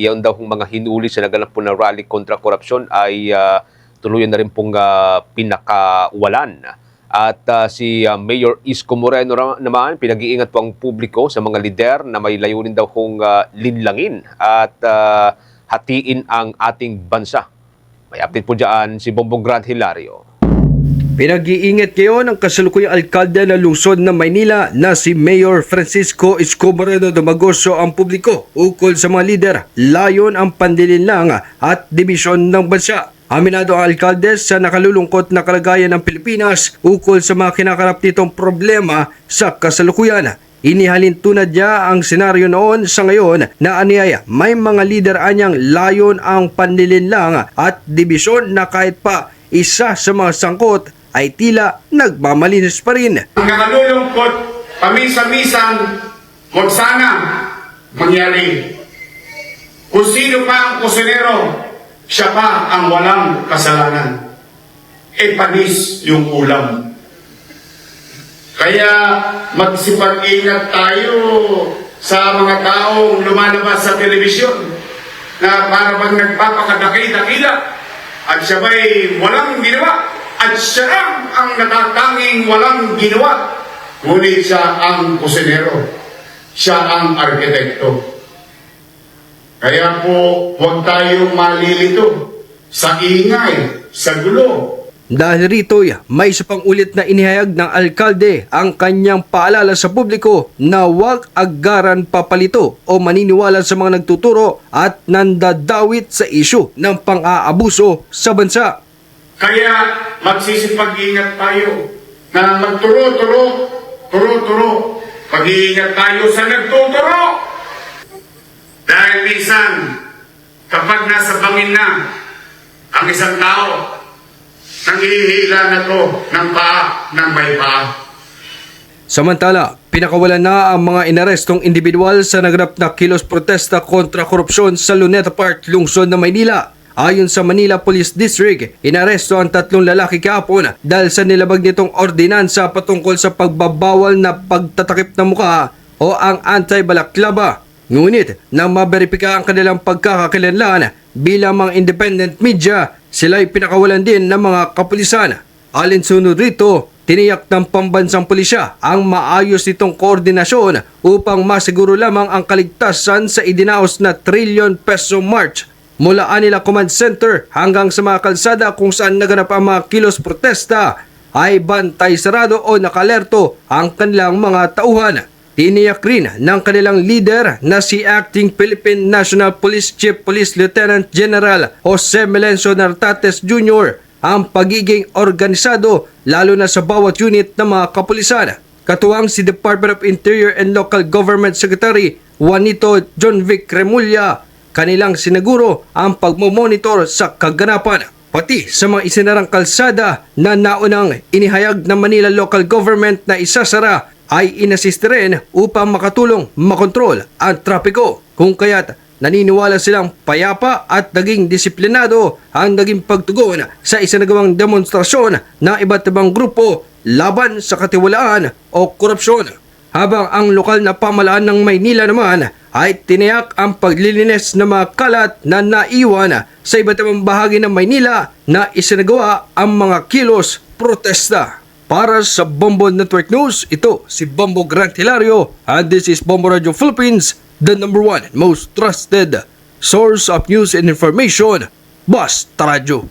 Iyon daw mga hinuli sa naganap po na rally kontra korupsyon ay ah, tuluyan na rin pong ah, pinakawalan. At ah, si ah, Mayor Isko Moreno naman, pinag-iingat po ang publiko sa mga lider na may layunin daw kong linlangin at ah, hatiin ang ating bansa. May update po dyan si Bombong Grand Hilario. Pinag-iingat ngayon ang kasalukuyang alkalde ng lungsod ng Maynila na si Mayor Francisco Isko Moreno Domagoso ang publiko ukol sa mga lider. Layon ang pandilinlang at dibisyon ng bansa. Aminado ang alkalde sa nakalulungkot na kalagayan ng Pilipinas ukol sa mga kinakarap nitong problema sa kasalukuyan. Inihalin tunad niya ang senaryo noon sa ngayon na aniyaya may mga lider anyang layon ang panlilinlang at dibisyon na kahit pa isa sa mga sangkot ay tila nagmamalinis pa rin. Ang nakalulungkot, pamisa-misan, kung sana mangyari. Kung sino pa ang kusinero, siya pa ang walang kasalanan. E panis yung ulam. Kaya magsipag-ingat tayo sa mga taong lumalabas sa telebisyon na para bang nagpapakadaki-dakila at siya ba'y walang ginawa at siya ang natatanging walang ginawa ngunit siya ang kusinero. Siya ang arkitekto. Kaya po huwag tayong malilito sa ingay, sa gulo, Dahil rito, may isa pang ulit na inihayag ng alkalde ang kanyang paalala sa publiko na huwag agaran papalito o maniniwala sa mga nagtuturo at nandadawit sa isyu ng pang-aabuso sa bansa. Kaya magsisipag-ingat tayo na magturo-turo, turo-turo. Pag-iingat tayo sa nagtuturo. Dahil minsan, kapag nasa bangin na ang isang tao, nangihila na to ng paa ng may paa. Samantala, pinakawalan na ang mga inarestong individual sa naganap na kilos protesta kontra korupsyon sa Luneta Park, lungsod ng Maynila. Ayon sa Manila Police District, inaresto ang tatlong lalaki kahapon dahil sa nilabag nitong ordinansa patungkol sa pagbabawal na pagtatakip ng mukha o ang anti-balaklava. Ngunit, nang maberipika ang kanilang pagkakakilanlan bilang mga independent media, sila ay pinakawalan din ng mga kapulisan. Alinsunod rito, tiniyak ng pambansang pulisya ang maayos nitong koordinasyon upang masiguro lamang ang kaligtasan sa idinaos na trillion peso march mula Anila Command Center hanggang sa mga kalsada kung saan naganap ang mga kilos protesta ay bantay sarado o nakalerto ang kanilang mga tauhan. Tiniyak rin ng kanilang leader na si Acting Philippine National Police Chief Police Lieutenant General Jose Melencio Nartates Jr. ang pagiging organisado lalo na sa bawat unit ng mga kapulisan. Katuwang si Department of Interior and Local Government Secretary Juanito John Vic Remulla kanilang sinaguro ang pagmomonitor sa kaganapan pati sa mga isinarang kalsada na naunang inihayag ng Manila Local Government na isasara ay inasiste rin upang makatulong makontrol ang trapiko. Kung kaya't naniniwala silang payapa at naging disiplinado ang naging pagtugon sa isinagawang demonstrasyon ng iba't ibang grupo laban sa katiwalaan o korupsyon. Habang ang lokal na pamalaan ng Maynila naman ay tiniyak ang paglilinis ng mga kalat na naiwan sa iba't ibang bahagi ng Maynila na isinagawa ang mga kilos protesta. Para sa Bombo Network News, ito si Bombo Grant Hilario and this is Bombo Radio Philippines, the number one and most trusted source of news and information, Basta Radio.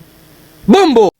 Bombo!